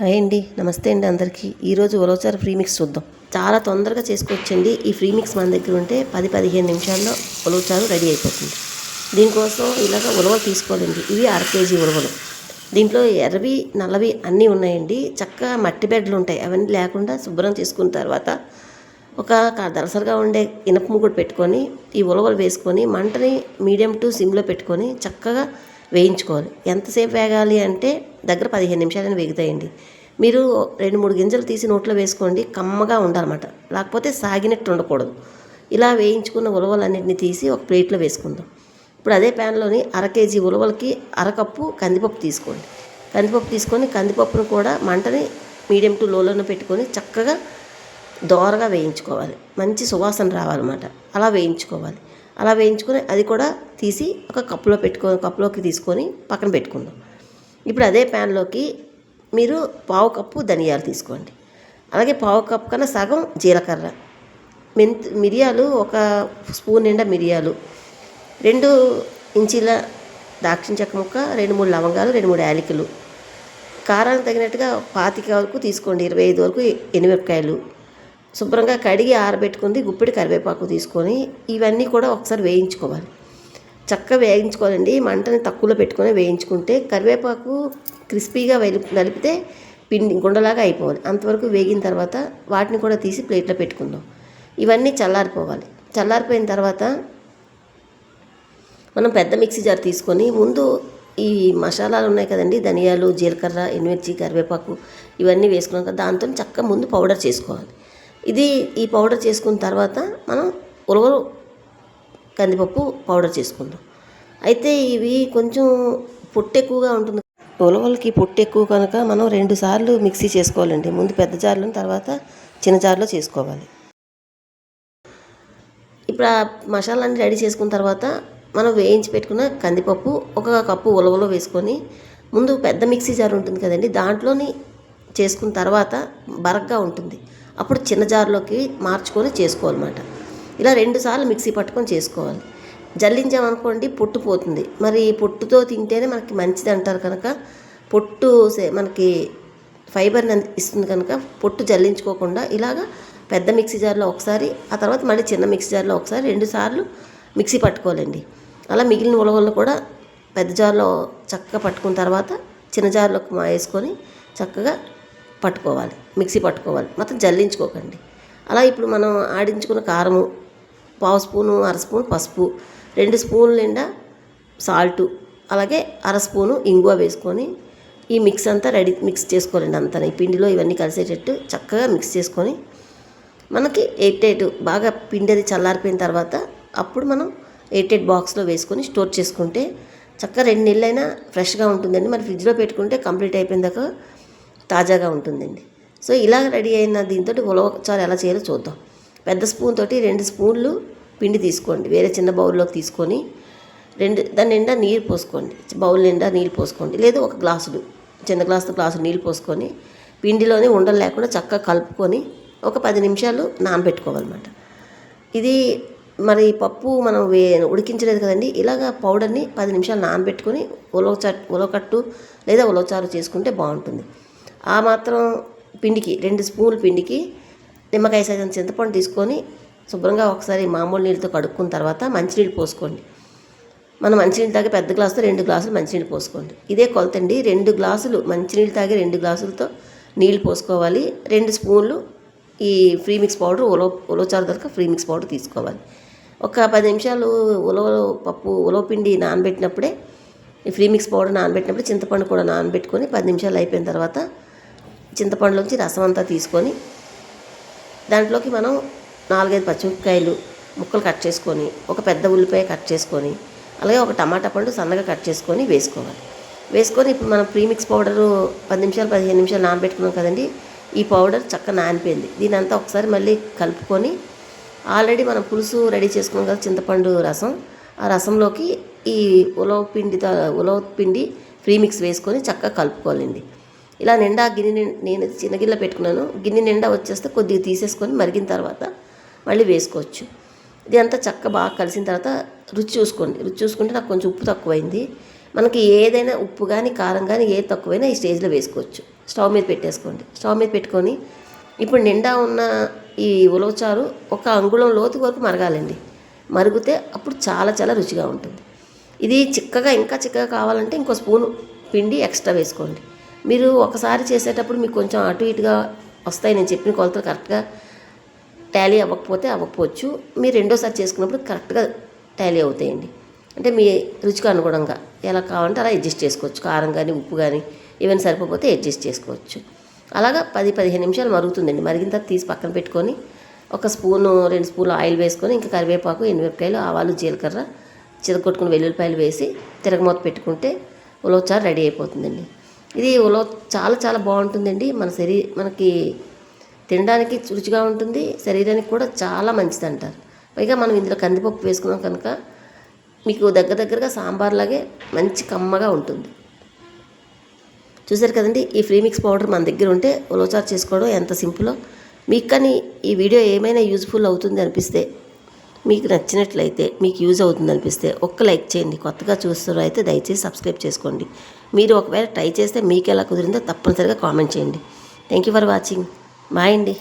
Hi అండి. నమస్తే అండి అందరికీ. ఈరోజు ఉలవచారు ఫ్రీ మిక్స్ చూద్దాం. చాలా తొందరగా చేసుకోవచ్చండి ఈ ఫ్రీ మిక్స్ మన దగ్గర ఉంటే పది పదిహేను నిమిషాల్లో ఉలవచారు రెడీ అయిపోతుంది. దీనికోసం ఇలాగ ఉలవలు తీసుకోవాలండి. ఇవి అర కేజీ ఉలవలు. దీంట్లో ఎర్రవి నల్లవి అన్నీ ఉన్నాయండి. చక్కగా మట్టి బెడ్లు ఉంటాయి. అవన్నీ లేకుండా శుభ్రం చేసుకున్న తర్వాత ఒక క- దలసరిగా ఉండే ఇనప ముగ్గుడు పెట్టుకొని ఈ ఉలవలు వేసుకొని మంటని మీడియం టు సిమ్లో పెట్టుకొని చక్కగా వేయించుకోవాలి. ఎంతసేపు వేగాలి అంటే దగ్గర పదిహేను నిమిషాలని వేగుతాయండి. మీరు రెండు మూడు గింజలు తీసి నోట్లో వేసుకోండి కమ్మగా ఉండాలన్నమాట. లేకపోతే సాగినట్టు ఉండకూడదు. ఇలా వేయించుకున్న ఉలవలన్నింటినీ తీసి ఒక ప్లేట్లో వేసుకుందాం. ఇప్పుడు అదే ప్యాన్లోని అర కేజీ ఉలవలకి అరకప్పు కందిపప్పు తీసుకోండి. కందిపప్పు తీసుకొని కందిపప్పును కూడా మంటని మీడియం టు లోలోనే పెట్టుకొని చక్కగా దోరగా వేయించుకోవాలి. మంచి సువాసన రావాలన్నమాట. అలా వేయించుకోవాలి. అలా వేయించుకొని అది కూడా తీసి ఒక కప్పులో పెట్టుకో కప్పులోకి తీసుకొని పక్కన పెట్టుకుందాం. ఇప్పుడు అదే ప్యాన్లోకి మీరు పావు కప్పు ధనియాలు తీసుకోండి. అలాగే పావు కప్పు కన్నా సగం జీలకర్ర. మెంత్ మిరియాలు ఒక స్పూన్ నిండా మిరియాలు. రెండు ఇంచీల దాక్షిణ చెక్క ముక్క రెండు మూడు లవంగాలు రెండు మూడు యాలకులు. కారానికి తగినట్టుగా పాతిక వరకు తీసుకోండి. ఇరవై ఐదు వరకు ఎనిమిరపకాయలు. శుభ్రంగా కడిగి ఆరబెట్టుకుంది గుప్పిడి కరివేపాకు తీసుకొని ఇవన్నీ కూడా ఒకసారి వేయించుకోవాలి. చక్కగా వేయించుకోవాలండి. మంటని తక్కువలో పెట్టుకొని వేయించుకుంటే కరివేపాకు క్రిస్పీగా వెలి నలిపితే పిండి గుండలాగా అయిపోవాలి. అంతవరకు వేగిన తర్వాత వాటిని కూడా తీసి ప్లేట్లో పెట్టుకుందాం. ఇవన్నీ చల్లారిపోవాలి. చల్లారిపోయిన తర్వాత మనం పెద్ద మిక్సీ జార్ తీసుకొని ముందు ఈ మసాలాలు ఉన్నాయి కదండి ధనియాలు జీలకర్ర ఎండుమిర్చి కరివేపాకు ఇవన్నీ వేసుకున్నాం కదా దాంతో చక్కగా ముందు పౌడర్ చేసుకోవాలి. ఇది ఈ పౌడర్ చేసుకున్న తర్వాత మనం ఉలవలు కందిపప్పు పౌడర్ చేసుకుందాం. అయితే ఇవి కొంచెం పొట్టు ఎక్కువగా ఉంటుంది. ఉలవలకి పొట్టు ఎక్కువ కనుక మనం రెండు సార్లు మిక్సీ చేసుకోవాలండి. ముందు పెద్ద జార్లో తర్వాత చిన్న జార్లో చేసుకోవాలి. ఇప్పుడు ఆ మసాలాన్ని రెడీ చేసుకున్న తర్వాత మనం వేయించి పెట్టుకున్న కందిపప్పు ఒక కప్పు ఉలవలో వేసుకొని ముందు పెద్ద మిక్సీ జార్ ఉంటుంది కదండి దాంట్లోని చేసుకున్న తర్వాత బరగ్గా ఉంటుంది. అప్పుడు చిన్న జార్లోకి మార్చుకొని చేసుకోవాలన్నమాట. ఇలా రెండు సార్లు మిక్సీ పట్టుకొని చేసుకోవాలి. జల్లించామనుకోండి పొట్టు పోతుంది. మరి పొట్టుతో తింటేనే మనకి మంచిది అంటారు కనుక పొట్టు సే- మనకి ఫైబర్ని ఇస్తుంది కనుక పొట్టు జల్లించుకోకుండా ఇలాగా పెద్ద మిక్సీ జార్లో ఒకసారి ఆ తర్వాత మళ్ళీ చిన్న మిక్సీ జార్లో ఒకసారి రెండు సార్లు మిక్సీ పట్టుకోవాలండి. అలా మిగిలిన ఉలవలను కూడా పెద్ద జార్లో చక్కగా పట్టుకున్న తర్వాత చిన్న జార్లోకి మా వేసుకొని చక్కగా పట్టుకోవాలి మిక్సీ పట్టుకోవాలి మొత్తం జల్లించుకోకండి. అలా ఇప్పుడు మనం ఆడించుకున్న కారము పావు స్పూను అర స్పూన్ పసుపు రెండు స్పూన్ల నిండా సాల్టు అలాగే అర స్పూను ఇంగువ వేసుకొని ఈ మిక్స్ అంతా రెడీ మిక్స్ చేసుకోవాలండి అంతా ఈ పిండిలో ఇవన్నీ కలిసేటట్టు చక్కగా మిక్స్ చేసుకొని మనకి ఎయిట్ ఎయిట్ బాగా పిండి అది చల్లారిపోయిన తర్వాత అప్పుడు మనం ఎయిట్ ఎయిట్ బాక్స్లో వేసుకొని స్టోర్ చేసుకుంటే చక్కగా రెండు నెలలైనా ఫ్రెష్గా ఉంటుందండి. మరి ఫ్రిడ్జ్లో పెట్టుకుంటే కంప్లీట్ అయిపోయిన దాకా తాజాగా ఉంటుందండి. సో ఇలా రెడీ అయిన దీంతో ఉలవచారు ఎలా చేయాలో చూద్దాం. పెద్ద స్పూన్ తోటి రెండు స్పూన్లు పిండి తీసుకోండి. వేరే చిన్న బౌల్లోకి తీసుకొని రెండు దాని నిండా నీరు పోసుకోండి. బౌల్ నిండా నీళ్ళు పోసుకోండి. లేదు ఒక గ్లాసులు చిన్న గ్లాసుతో గ్లాసు నీళ్ళు పోసుకొని పిండిలోనే ఉండలు లేకుండా చక్కగా కలుపుకొని ఒక పది నిమిషాలు నానబెట్టుకోవాలన్నమాట. ఇది మరి పప్పు మనం వే ఉడికించలేదు కదండి. ఇలాగ పౌడర్ని పది నిమిషాలు నానబెట్టుకొని ఉలవ ఉలవకట్టు లేదా ఉలవచారు చేసుకుంటే బాగుంటుంది. ఆ మాత్రం పిండికి రెండు స్పూన్ల పిండికి నిమ్మకాయ సైజు చింతపండు తీసుకొని శుభ్రంగా ఒకసారి మామూలు నీళ్ళతో కడుక్కున్న తర్వాత మంచినీళ్ళు పోసుకోండి. మనం మంచినీళ్ళు తాగే పెద్ద గ్లాసుతో రెండు గ్లాసులు మంచినీళ్ళు పోసుకోండి. ఇదే కొలతండి. రెండు గ్లాసులు మంచినీళ్ళు తాగే రెండు గ్లాసులతో నీళ్ళు పోసుకోవాలి. రెండు స్పూన్లు ఈ ఫ్రీ మిక్స్ పౌడర్ ఉలవ ఉలవచారు దొరక ఫ్రీ మిక్స్ పౌడర్ తీసుకోవాలి. ఒక పది నిమిషాలు ఉలవ పప్పు ఉలవ పిండి నానబెట్టినప్పుడే ఈ ఫ్రీ మిక్స్ పౌడర్ నానబెట్టినప్పుడు చింతపండు కూడా నానబెట్టుకొని పది నిమిషాలు అయిపోయిన తర్వాత చింతపండులోంచి రసం అంతా తీసుకొని దాంట్లోకి మనం నాలుగైదు పచ్చిమిరపకాయలు ముక్కలు కట్ చేసుకొని ఒక పెద్ద ఉల్లిపాయ కట్ చేసుకొని అలాగే ఒక టమాటా పండు సన్నగా కట్ చేసుకొని వేసుకోవాలి. వేసుకొని ఇప్పుడు మనం ప్రీమిక్స్ పౌడరు పది నిమిషాలు పదిహేను నిమిషాలు నానబెట్టుకున్నాం కదండి ఈ పౌడర్ చక్కగా నానిపోయింది. దీని అంతా ఒకసారి మళ్ళీ కలుపుకొని ఆల్రెడీ మనం పులుసు రెడీ చేసుకున్నాం కదా చింతపండు రసం ఆ రసంలోకి ఈ ఉలవ పిండి ఉలవ పిండి ప్రీమిక్స్ వేసుకొని చక్కగా కలుపుకోవాలండి. ఇలా నిండా గిన్నె నేను చిన్న గిన్నెలో పెట్టుకున్నాను. గిన్నె నిండా వచ్చేస్తే కొద్దిగా తీసేసుకొని మరిగిన తర్వాత మళ్ళీ వేసుకోవచ్చు. ఇది అంతా చక్క బాగా కలిసిన తర్వాత రుచి చూసుకోండి. రుచి చూసుకుంటే నాకు కొంచెం ఉప్పు తక్కువైంది. మనకి ఏదైనా ఉప్పు కానీ కారం కానీ ఏది తక్కువైనా ఈ స్టేజ్లో వేసుకోవచ్చు. స్టవ్ మీద పెట్టేసుకోండి. స్టవ్ మీద పెట్టుకొని ఇప్పుడు నిండా ఉన్న ఈ ఉలవచారు ఒక అంగుళం లోతు వరకు మరగాలండి. మరిగితే అప్పుడు చాలా చాలా రుచిగా ఉంటుంది. ఇది చిక్కగా ఇంకా చిక్కగా కావాలంటే ఇంకో స్పూన్ పిండి ఎక్స్ట్రా వేసుకోండి. మీరు ఒకసారి చేసేటప్పుడు మీకు కొంచెం అటు ఇటుగా వస్తాయి నేను చెప్పిన కొలతలు కరెక్ట్గా టాలీ అవ్వకపోతే అవ్వకపోవచ్చు. మీరు రెండోసారి చేసుకున్నప్పుడు కరెక్ట్గా టాలీ అవుతాయండి. అంటే మీ రుచికి అనుగుణంగా ఎలా కావాలంటే అలా అడ్జస్ట్ చేసుకోవచ్చు. కారం కానీ ఉప్పు కానీ ఏమైనా సరిపోతే అడ్జస్ట్ చేసుకోవచ్చు. అలాగా పది పదిహేను నిమిషాలు మరుగుతుందండి. మరిగిన తర్వాత తీసి పక్కన పెట్టుకొని ఒక స్పూను రెండు స్పూన్లు ఆయిల్ వేసుకొని ఇంకా కరివేపాకు ఎనిమిరపకాయలు ఆవాలు జీలకర్ర చిరగొట్టుకుని వెల్లుల్లిపాయలు వేసి తిరగమూత పెట్టుకుంటే ఉలవచారు రెడీ అయిపోతుందండి. ఇది ఉలవ చాలా చాలా బాగుంటుందండి. మన శరీ మనకి తినడానికి రుచిగా ఉంటుంది. శరీరానికి కూడా చాలా మంచిది అంటారు పైగా మనం ఇందులో కందిపప్పు వేసుకున్నాం కనుక మీకు దగ్గర దగ్గరగా సాంబార్లాగే మంచి కమ్మగా ఉంటుంది. చూసారు కదండి ఈ ఫ్రీ మిక్స్ పౌడర్ మన దగ్గర ఉంటే ఉలవచారు చేసుకోవడం ఎంత సింపులో. మీకు కానీ ఈ వీడియో ఏమైనా యూజ్ఫుల్ అవుతుంది అనిపిస్తే మీకు నచ్చినట్లయితే మీకు యూజ్ అవుతుంది అనిపిస్తే ఒక్క లైక్ చేయండి. కొత్తగా చూస్తున్నారు అయితే దయచేసి సబ్స్క్రైబ్ చేసుకోండి. మీరు ఒకవేళ ట్రై చేస్తే మీకు ఎలా కుదిరిందో తప్పనిసరిగా కామెంట్ చేయండి. Thank you for watching bye అండి.